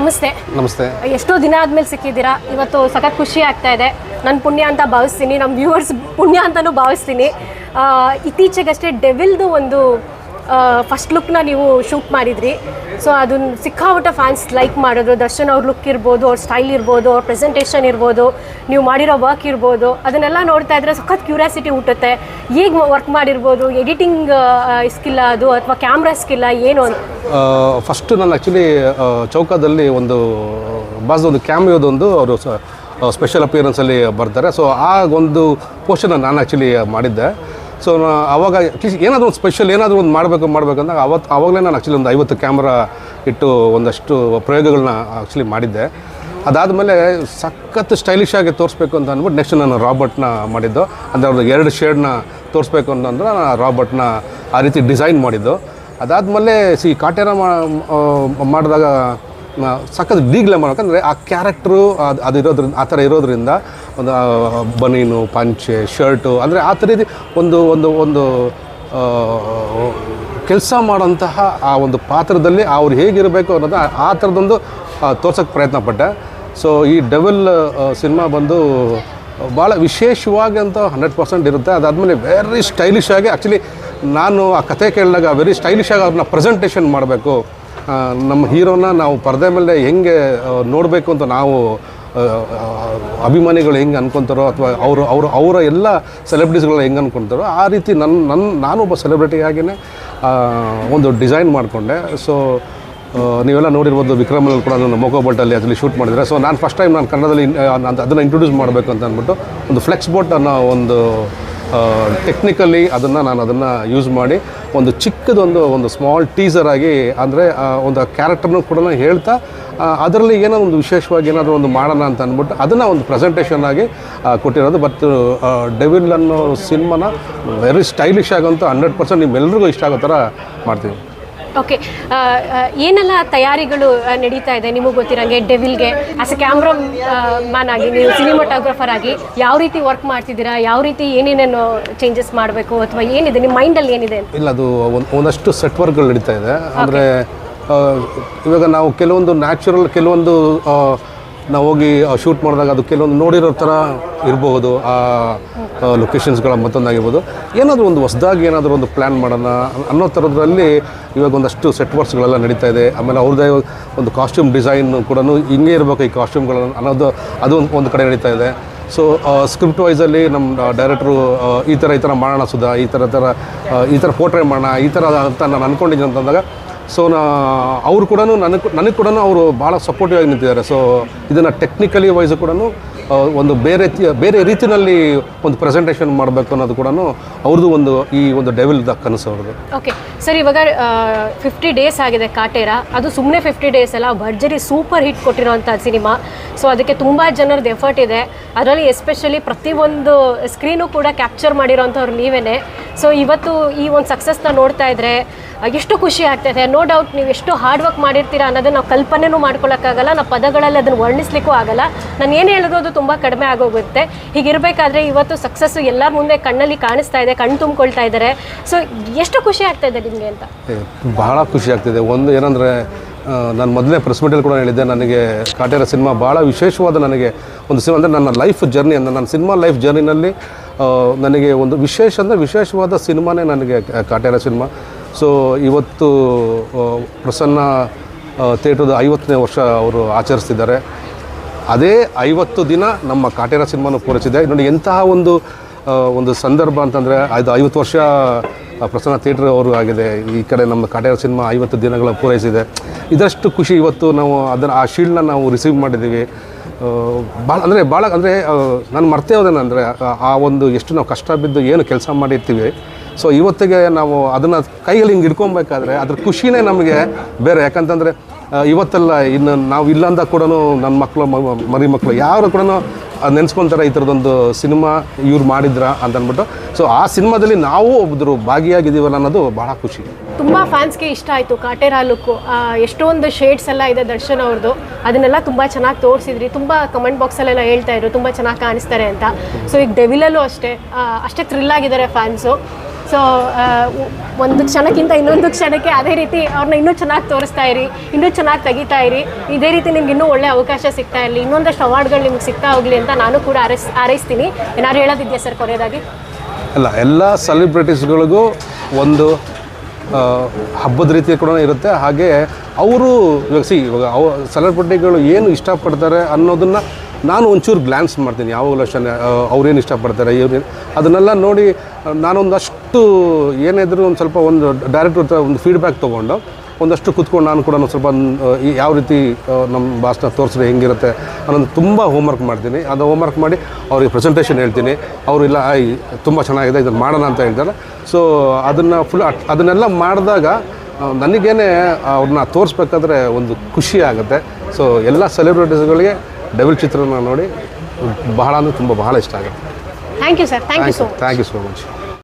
ನಮಸ್ತೆ. ನಮಸ್ತೆ. ಎಷ್ಟೋ ದಿನ ಆದ್ಮೇಲೆ ಸಿಕ್ಕಿದ್ದೀರಾ? ಇವತ್ತು ಸಖತ್ ಖುಷಿ ಆಗ್ತಾ ಇದೆ. ನನ್ನ ಪುಣ್ಯ ಅಂತ ಭಾವಿಸ್ತೀನಿ. ನಮ್ಮ ವ್ಯೂವರ್ಸ್ ಪುಣ್ಯ ಅಂತಲೂ ಭಾವಿಸ್ತೀನಿ. ಇತ್ತೀಚೆಗಷ್ಟೇ ಡೆವಿಲ್ದು ಒಂದು ಫಸ್ಟ್ ಲುಕ್ನ ನೀವು ಶೂಟ್ ಮಾಡಿದ್ರಿ. ಸೊ ಅದನ್ನ ಸಿಕ್ಕಾಪಟ್ಟೆ ಫ್ಯಾನ್ಸ್ ಲೈಕ್ ಮಾಡಿದ್ರು. ದರ್ಶನ್ ಅವ್ರ ಲುಕ್ ಇರ್ಬೋದು, ಅವ್ರ ಸ್ಟೈಲ್ ಇರ್ಬೋದು, ಅವ್ರ ಪ್ರೆಸೆಂಟೇಷನ್ ಇರ್ಬೋದು, ನೀವು ಮಾಡಿರೋ ವರ್ಕ್ ಇರ್ಬೋದು, ಅದನ್ನೆಲ್ಲ ನೋಡ್ತಾ ಇದ್ರೆ ಸಖತ್ ಕ್ಯೂರಿಯಾಸಿಟಿ ಹುಟ್ಟುತ್ತೆ. ಹೇಗೆ ವರ್ಕ್ ಮಾಡಿರ್ಬೋದು ಎಡಿಟಿಂಗ್ ಸ್ಕಿಲ್ಲ ಅದು ಅಥವಾ ಕ್ಯಾಮ್ರಾ ಸ್ಕಿಲ್ಲ ಏನು ಅಂತ? ಫಸ್ಟ್ ನಾನು ಆ್ಯಕ್ಚುಲಿ ಚೌಕದಲ್ಲಿ ಒಂದು ಬಾಸ್ ಒಂದು ಕ್ಯಾಮಿಯೋದೊಂದು ಅವರು ಸ್ಪೆಷಲ್ ಅಪಿಯರೆನ್ಸಲ್ಲಿ ಬರ್ತಾರೆ. ಸೊ ಆ ಒಂದು ಪೋಷನ್ ನಾನು ಆ್ಯಕ್ಚುಲಿ ಮಾಡಿದ್ದೆ. ಸೊ ಅವಾಗ ಅಟ್ಲೀಸ್ಟ್ ಏನಾದರೂ ಒಂದು ಸ್ಪೆಷಲ್ ಏನಾದರೂ ಒಂದು ಮಾಡಬೇಕು, ಮಾಡಬೇಕಂದಾಗ ಅವತ್ತು ಆವಾಗಲೇ ನಾನು ಆ್ಯಕ್ಚುಲಿ ಒಂದು ಐವತ್ತು ಕ್ಯಾಮ್ರಾ ಇಟ್ಟು ಒಂದಷ್ಟು ಪ್ರಯೋಗಗಳನ್ನ ಆ್ಯಕ್ಚುಲಿ ಮಾಡಿದ್ದೆ. ಅದಾದಮೇಲೆ ಸಖತ್ ಸ್ಟೈಲಿಶ್ ಆಗಿ ತೋರಿಸ್ಬೇಕು ಅಂತ ಅಂದ್ಬಿಟ್ಟು ನೆಕ್ಸ್ಟ್ ನಾನು ರಾಬರ್ಟ್ನ ಮಾಡಿದ್ದು. ಅಂದರೆ ಅವ್ರದ್ದು ಎರಡು ಶೇಡ್ನ ತೋರಿಸ್ಬೇಕು ಅಂತಂದ್ರೆ ನಾನು ರಾಬರ್ಟ್ನ ಆ ರೀತಿ ಡಿಸೈನ್ ಮಾಡಿದ್ದು. ಅದಾದಮೇಲೆ ಸಿ ಕಾಟೇರ ಮಾಡಿದಾಗ ಸಖತ್ ಡೀಗ್ಲೆ ಮಾಡ್ಬೇಕಂದ್ರೆ ಆ ಕ್ಯಾರೆಕ್ಟ್ರು ಅದು ಅದು ಇರೋದ್ರಿಂದ ಆ ಥರ ಇರೋದ್ರಿಂದ ಒಂದು ಬನೀನು, ಪಂಚೆ ಶರ್ಟು ಅಂದರೆ ಆ ಥರ ಒಂದು ಒಂದು ಒಂದು ಕೆಲಸ ಮಾಡೋಂತಹ ಆ ಒಂದು ಪಾತ್ರದಲ್ಲಿ ಅವ್ರು ಹೇಗಿರಬೇಕು ಅನ್ನೋದು ಆ- ಆ ಥರದೊಂದು ತೋರ್ಸೋಕ್ಕೆ ಪ್ರಯತ್ನ ಪಟ್ಟೆ ಸೊ ಈ ಡೆವಲ್ ಸಿನಿಮಾ ಬಂದು ಭಾಳ ವಿಶೇಷವಾಗಿ ಅಂತ ಹಂಡ್ರೆಡ್ ಪರ್ಸೆಂಟ್ ಇರುತ್ತೆ. ಅದಾದಮೇಲೆ ವೆರಿ ಸ್ಟೈಲಿಶ್ ಆಗಿ ಆ್ಯಕ್ಚುಲಿ ನಾನು ಆ ಕತೆ ಕೇಳಿದಾಗ ವೆರಿ ಸ್ಟೈಲಿಶ್ ಆಗಿ ಅವ್ರನ್ನ ಪ್ರೆಸೆಂಟೇಷನ್ ಮಾಡಬೇಕು. ನಮ್ಮ ಹೀರೋನ ನಾವು ಪರದೆ ಮೇಲೆ ಹೆಂಗೆ ನೋಡಬೇಕು ಅಂತ ನಾವು ಅಭಿಮಾನಿಗಳು ಹೆಂಗೆ ಅನ್ಕೊತಾರೋ ಅಥವಾ ಅವರು ಅವರು, ಅವರ ಎಲ್ಲ ಸೆಲೆಬ್ರಿಟೀಸ್ಗಳನ್ನ ಹೆಂಗೆ ಅನ್ಕೊತಾರೋ ಆ ರೀತಿ ನನ್ನ ನನ್ನ ನಾನೊಬ್ಬ ಸೆಲೆಬ್ರಿಟಿಯಾಗಿಯೇ ಒಂದು ಡಿಸೈನ್ ಮಾಡಿಕೊಂಡೆ. ಸೊ ನೀವೆಲ್ಲ ನೋಡಿರ್ಬೋದು ವಿಕ್ರಮಲ್ಲಿ ಕೂಡ ನಾನು ಮೊಗೋ ಬೋಟಲ್ಲಿ ಅದರಲ್ಲಿ ಶೂಟ್ ಮಾಡಿದರೆ. ಸೊ ನಾನು ಫಸ್ಟ್ ಟೈಮ್ ನಾನು ಕನ್ನಡದಲ್ಲಿ ಅದನ್ನು ಇಂಟ್ರೊಡ್ಯೂಸ್ ಮಾಡಬೇಕು ಅಂತ ಅಂದ್ಬಿಟ್ಟು ಒಂದು ಫ್ಲೆಕ್ಸ್ ಬೋಟ್ ಅನ್ನೋ ಒಂದು ಟೆಕ್ನಿಕಲಿ ಅದನ್ನು ನಾನು ಅದನ್ನು ಯೂಸ್ ಮಾಡಿ ಒಂದು ಚಿಕ್ಕದೊಂದು, ಒಂದು ಸ್ಮಾಲ್ ಟೀಸರ್ ಆಗಿ ಅಂದರೆ ಒಂದು ಕ್ಯಾರೆಕ್ಟರ್ನು ಕೂಡ ಹೇಳ್ತಾ ಅದರಲ್ಲಿ ಏನೋ ಒಂದು ವಿಶೇಷವಾಗಿ ಏನಾದರೂ ಒಂದು ಮಾಡೋಣ ಅಂತ ಅಂದ್ಬಿಟ್ಟು ಅದನ್ನು ಒಂದು ಪ್ರೆಸೆಂಟೇಷನ್ ಆಗಿ ಕೊಟ್ಟಿರೋದು. ಬಟ್ ಡೆವಿಲ್ ಅನ್ನೋ ಸಿನಿಮಾನ ವೆರಿ ಸ್ಟೈಲಿಶ್ ಆಗಂತೂ ಹಂಡ್ರೆಡ್ ಪರ್ಸೆಂಟ್ ನಿಮ್ಮೆಲ್ರಿಗೂ ಇಷ್ಟ ಆಗೋ ಥರ ಮಾಡ್ತೀವಿ. ಓಕೆ ಏನೆಲ್ಲ ತಯಾರಿಗಳು ನಡೀತಾ ಇದೆ? ನಿಮಗೆ ಗೊತ್ತಿರಂಗೆ ಡೆವಿಲ್ಗೆ ಆಸ್ ಎ ಕ್ಯಾಮ್ರಾ ಮ್ಯಾನ್ ಆಗಿ ನೀವು ಸಿನಿಮಾಟೋಗ್ರಾಫರ್ ಆಗಿ ಯಾವ ರೀತಿ ವರ್ಕ್ ಮಾಡ್ತಿದ್ದೀರಾ? ಯಾವ ರೀತಿ ಏನೇನೇನು ಚೇಂಜಸ್ ಮಾಡಬೇಕು? ಅಥವಾ ಏನಿದೆ? ನಿಮ್ಮ ಮೈಂಡಲ್ಲಿ ಏನಿದೆ ಇಲ್ಲ ಅದು ಒಂದು ಒಂದಷ್ಟು ಸೆಟ್ ವರ್ಕ್ಗಳು ನಡೀತಾ ಇದೆ. ಅಂದರೆ ಇವಾಗ ನಾವು ಕೆಲವೊಂದು ನ್ಯಾಚುರಲ್ ಕೆಲವೊಂದು ನಾವು ಹೋಗಿ ಶೂಟ್ ಮಾಡಿದಾಗ ಅದು ಕೆಲವೊಂದು ನೋಡಿರೋ ಥರ ಇರಬಹುದು, ಆ ಲೊಕೇಶನ್ಸ್ಗಳ ಮತ್ತೊಂದಾಗಿರ್ಬೋದು. ಏನಾದರೂ ಒಂದು ಹೊಸದಾಗಿ ಏನಾದರೂ ಒಂದು ಪ್ಲ್ಯಾನ್ ಮಾಡೋಣ ಅನ್ನೋ ಥರದ್ರಲ್ಲಿ ಇವಾಗ ಒಂದಷ್ಟು ಸೆಟ್ ವರ್ಕ್ಸ್ಗಳೆಲ್ಲ ನಡೀತಾ ಇದೆ. ಆಮೇಲೆ ಅವ್ರದ್ದೇ ಒಂದು ಕಾಸ್ಟ್ಯೂಮ್ ಡಿಸೈನ್ ಕೂಡ ಹಿಂಗೆ ಇರಬೇಕು ಈ ಕಾಸ್ಟ್ಯೂಮ್ಗಳನ್ನು ಅನ್ನೋದು, ಅದು ಒಂದು- ಕಡೆ ನಡೀತಾ ಇದೆ. ಸೊ ಸ್ಕ್ರಿಪ್ಟ್ ವೈಸಲ್ಲಿ ನಮ್ಮ ಡೈರೆಕ್ಟ್ರು ಈ ಥರ ಈ ಥರ ಮಾಡೋಣ ಸುಧಾ, ಈ ಥರ ಥರ ಈ ಥರ ಪೋರ್ಟ್ರೇ ಮಾಡೋಣ, ಈ ಥರ ಅಂತ ನಾನು ಅಂದ್ಕೊಂಡಿದ್ದೀನಿ ಅಂತಂದಾಗ ಸೊ ನಾ, ಅವರು ಕೂಡ ನನಗೆ ನನಗೆ ಕೂಡ ಅವರು ಭಾಳ ಸಪೋರ್ಟಿವ್ ಆಗಿ ನಿಂತಿದ್ದಾರೆ. ಸೊ ಇದನ್ನು ಟೆಕ್ನಿಕಲಿ ವೈಸು ಕೂಡ ಒಂದು ಬೇರೆ ಬೇರೆ ರೀತಿಯಲ್ಲಿ ಒಂದು ಪ್ರೆಸೆಂಟೇಷನ್ ಮಾಡಬೇಕು ಅನ್ನೋದು ಕೂಡ ಅವ್ರದ್ದು ಒಂದು ಈ ಒಂದು ಡೆವಿಲ್ದ ಕನಸು ಅವ್ರದ್ದು ಓಕೆ ಸರ್ ಇವಾಗ ಫಿಫ್ಟಿ ಡೇಸ್ ಆಗಿದೆ ಕಾಟೇರ. ಅದು ಸುಮ್ಮನೆ ಫಿಫ್ಟಿ ಡೇಸ್ ಅಲ್ಲ, ಭರ್ಜರಿ ಸೂಪರ್ ಹಿಟ್ ಕೊಟ್ಟಿರೋಂಥ ಸಿನಿಮಾ. ಸೊ ಅದಕ್ಕೆ ತುಂಬ ಜನರದ್ದು ಎಫರ್ಟ್ ಇದೆ. ಅದರಲ್ಲಿ ಎಸ್ಪೆಷಲಿ ಪ್ರತಿಯೊಂದು ಸ್ಕ್ರೀನು ಕೂಡ ಕ್ಯಾಪ್ಚರ್ ಮಾಡಿರೋಂಥವ್ರು ನೀವೇ ಸೊ ಇವತ್ತು ಈ ಒಂದು ಸಕ್ಸಸ್ನ ನೋಡ್ತಾ ಇದ್ರೆ ಎಷ್ಟು ಖುಷಿ ಆಗ್ತದೆ. ನೋ ಡೌಟ್ ನೀವು ಎಷ್ಟು ಹಾರ್ಡ್ ವರ್ಕ್ ಮಾಡಿರ್ತೀರಾ ಅನ್ನೋದನ್ನ ನಾವು ಕಲ್ಪನೆನೂ ಮಾಡ್ಕೊಳಕ್ಕಾಗಲ್ಲ, ನಾವು ಪದಗಳಲ್ಲಿ ಅದನ್ನು ವರ್ಣಿಸ್ಲಿಕ್ಕೂ ಆಗಲ್ಲ. ನಾನು ಏನು ಹೇಳಿದ್ರು ಅದು ತುಂಬ ಕಡಿಮೆ ಆಗೋಗುತ್ತೆ. ಹೀಗಿರಬೇಕಾದ್ರೆ ಇವತ್ತು ಸಕ್ಸಸ್ಸು ಎಲ್ಲರ ಮುಂದೆ ಕಣ್ಣಲ್ಲಿ ಕಾಣಿಸ್ತಾ ಇದೆ, ಕಣ್ಣು ತುಂಬಿಕೊಳ್ತಾ ಇದ್ದಾರೆ ಸೊ ಎಷ್ಟು ಖುಷಿ ಆಗ್ತಾ ಇದೆ ನಿಮಗೆ ಅಂತ? ಬಹಳ ಖುಷಿ ಆಗ್ತಿದೆ ಒಂದು ಏನಂದರೆ ನಾನು ಮೊದಲೇ ಪ್ರೆಸ್ ಮೀಟಲ್ಲಿ ಕೂಡ ಹೇಳಿದ್ದೆ, ನನಗೆ ಕಾಟೇರ ಸಿನಿಮಾ ಭಾಳ ವಿಶೇಷವಾದ ನನಗೆ ಒಂದು ಸಿನಿಮಾ ಅಂದರೆ ನನ್ನ ಲೈಫ್ ಜರ್ನಿ ಅಂದರೆ ನನ್ನ ಸಿನಿಮಾ ಲೈಫ್ ಜರ್ನಿನಲ್ಲಿ ನನಗೆ ಒಂದು ವಿಶೇಷ ಅಂದರೆ ವಿಶೇಷವಾದ ಸಿನಿಮಾನೇ ನನಗೆ ಕಾಟೇರ ಸಿನಿಮಾ. ಸೊ ಇವತ್ತು ಪ್ರಸನ್ನ ಥಿಯೇಟ್ರದ ಐವತ್ತನೇ ವರ್ಷ ಅವರು ಆಚರಿಸ್ತಿದ್ದಾರೆ. ಅದೇ ಐವತ್ತು ದಿನ ನಮ್ಮ ಕಾಟೇರ ಸಿನಿಮಾನು ಪೂರೈಸಿದೆ. ನೋಡಿ, ಎಂತಹ ಒಂದು ಒಂದು ಸಂದರ್ಭ ಅಂತಂದರೆ ಅದು ಐವತ್ತು ವರ್ಷ ಪ್ರಸನ್ನ ಥಿಯೇಟ್ರ್ ಅವರು ಆಗಿದೆ. ಈ ಕಡೆ ನಮ್ಮ ಕಾಟೇರ ಸಿನಿಮಾ ಐವತ್ತು ದಿನಗಳ ಪೂರೈಸಿದೆ. ಇದಷ್ಟು ಖುಷಿ ಇವತ್ತು ನಾವು ಅದನ್ನು, ಆ ಶೀಲ್ಡ್ನ ನಾವು ರಿಸೀವ್ ಮಾಡಿದ್ದೀವಿ. ಭಾಳ ಅಂದರೆ ಭಾಳ ಅಂದರೆ ನಾನು ಮರ್ತೇ ಹೋದೇನಂದರೆ ಆ ಒಂದು ಎಷ್ಟು ನಾವು ಕಷ್ಟ ಬಿದ್ದು ಏನು ಕೆಲಸ ಮಾಡಿರ್ತೀವಿ ಸೊ ಇವತ್ತಿಗೆ ನಾವು ಅದನ್ನು ಕೈಯಲ್ಲಿ ಹಿಂಗೆ ಹಿಡ್ಕೊಬೇಕಾದ್ರೆ ಅದ್ರ ಖುಷಿನೇ ನಮಗೆ ಬೇರೆ. ಯಾಕಂತಂದರೆ ಇವತ್ತೆಲ್ಲ ಇನ್ನು ನಾವು ಇಲ್ಲಂದ ಕೂಡ ನನ್ನ ಮಕ್ಕಳು ಮರಿ ಮಕ್ಕಳು ಯಾರು ಕೂಡ ನೆನೆಸ್ಕೊತಾರೆ ಈ ಥರದೊಂದು ಸಿನಿಮಾ ಇವ್ರು ಮಾಡಿದ್ರ ಅಂತ ಅಂದ್ಬಿಟ್ಟು ಸೊ ಆ ಸಿನಿಮಾದಲ್ಲಿ ನಾವು ಒಬ್ಬರು ಭಾಗಿಯಾಗಿದ್ದೀವಲ್ಲ ಅನ್ನೋದು ಭಾಳ ಖುಷಿ. ತುಂಬ ಫ್ಯಾನ್ಸ್ಗೆ ಇಷ್ಟ ಆಯಿತು ಕಾಟೇರ ಲುಕ್ಕು ಎಷ್ಟೊಂದು ಶೇಡ್ಸ್ ಎಲ್ಲ ಇದೆ ದರ್ಶನ್ ಅವ್ರದ್ದು ಅದನ್ನೆಲ್ಲ ತುಂಬ ಚೆನ್ನಾಗಿ ತೋರಿಸಿದ್ರಿ. ತುಂಬ ಕಮೆಂಟ್ ಬಾಕ್ಸಲ್ಲೆಲ್ಲ ಹೇಳ್ತಾ ಇದ್ರು. ತುಂಬ ಚೆನ್ನಾಗಿ ಕಾಣಿಸ್ತಾರೆ ಅಂತ. ಸೊ ಈಗ ಡೆವಿಲಲ್ಲೂ ಅಷ್ಟೇ. ಅಷ್ಟೇ ಥ್ರಿಲ್ ಆಗಿದ್ದಾರೆ ಫ್ಯಾನ್ಸು ಸೊ ಒಂದು ಕ್ಷಣಕ್ಕಿಂತ ಇನ್ನೊಂದು ಕ್ಷಣಕ್ಕೆ ಅದೇ ರೀತಿ ಅವ್ರನ್ನ ಇನ್ನೂ ಚೆನ್ನಾಗಿ ತೋರಿಸ್ತಾ ಇರಿ, ಇನ್ನೂ ಚೆನ್ನಾಗಿ ತೆಗಿತಾ ಇರಿ. ಇದೇ ರೀತಿ ನಿಮ್ಗೆ ಇನ್ನೂ ಒಳ್ಳೆ ಅವಕಾಶ ಸಿಗ್ತಾ ಇರಲಿ, ಇನ್ನೊಂದಷ್ಟು ಅವಾರ್ಡ್ಗಳು ನಿಮ್ಗೆ ಸಿಗ್ತಾ ಹೋಗಲಿ ಅಂತ ನಾನು ಕೂಡ ಆರೈಸ್, ಆರೈಸ್ತೀನಿ. ಏನಾದ್ರು ಹೇಳೋದಿದೆಯಾ ಸರ್ ಕೊನೆಯದಾಗಿ? ಅಲ್ಲ, ಎಲ್ಲ ಸೆಲೆಬ್ರಿಟೀಸ್ಗಳಿಗೂ ಒಂದು ಹಬ್ಬದ ರೀತಿ ಕೂಡ ಇರುತ್ತೆ. ಹಾಗೆ ಅವರು, ಇವಾಗ ಸಿ, ಇವಾಗ ಅವ, ಸೆಲೆಬ್ರಿಟಿಗಳು ಏನು ಇಷ್ಟಪಡ್ತಾರೆ ಅನ್ನೋದನ್ನು ನಾನು ಒಂಚೂರು ಗ್ಲ್ಯಾನ್ಸ್ ಮಾಡ್ತೀನಿ. ಯಾವಾಗಲೂ ಅಷ್ಟೇ ಅವ್ರೇನು ಇಷ್ಟಪಡ್ತಾರೆ ಇವ್ರೇನು ಅದನ್ನೆಲ್ಲ ನೋಡಿ ನಾನೊಂದಷ್ಟು ಏನಿದ್ರು ಒಂದು ಸ್ವಲ್ಪ ಒಂದು ಡೈರೆಕ್ಟ್ರ್ ಹತ್ರ ಒಂದು ಫೀಡ್ಬ್ಯಾಕ್ ತೊಗೊಂಡು, ಒಂದಷ್ಟು ಕುತ್ಕೊಂಡು ನಾನು ಕೂಡ ಸ್ವಲ್ಪ ಯಾವ ರೀತಿ ನಮ್ಮ ಭಾಷಣ ತೋರಿಸಿದ್ರೆ ಹೆಂಗಿರುತ್ತೆ ಅನ್ನೋದು ತುಂಬ ಹೋಮ್ವರ್ಕ್ ಮಾಡ್ತೀನಿ. ಅದು ಹೋಮ್ವರ್ಕ್ ಮಾಡಿ ಅವ್ರಿಗೆ ಪ್ರೆಸೆಂಟೇಷನ್ ಹೇಳ್ತೀನಿ. ಅವರು ಇಲ್ಲ ತುಂಬ ಚೆನ್ನಾಗಿದೆ ಇದನ್ನು ಮಾಡೋಣ ಅಂತ ಹೇಳ್ತಾರೆ. ಸೊ ಅದನ್ನು ಫುಲ್ ಅದನ್ನೆಲ್ಲ ಮಾಡಿದಾಗ ನನಗೇನೆ ಅವ್ರನ್ನ ತೋರಿಸ್ಬೇಕಾದ್ರೆ ಒಂದು ಖುಷಿ ಆಗುತ್ತೆ. ಸೊ ಎಲ್ಲ ಸೆಲೆಬ್ರಿಟೀಸ್ಗಳಿಗೆ ಡೆವಿಲ್ ಚಿತ್ರನ ನೋಡಿ ಬಹಳ ಅಂದರೆ ತುಂಬ ಬಹಳ ಇಷ್ಟ ಆಗುತ್ತೆ. Thank you sir thank you so thank you so much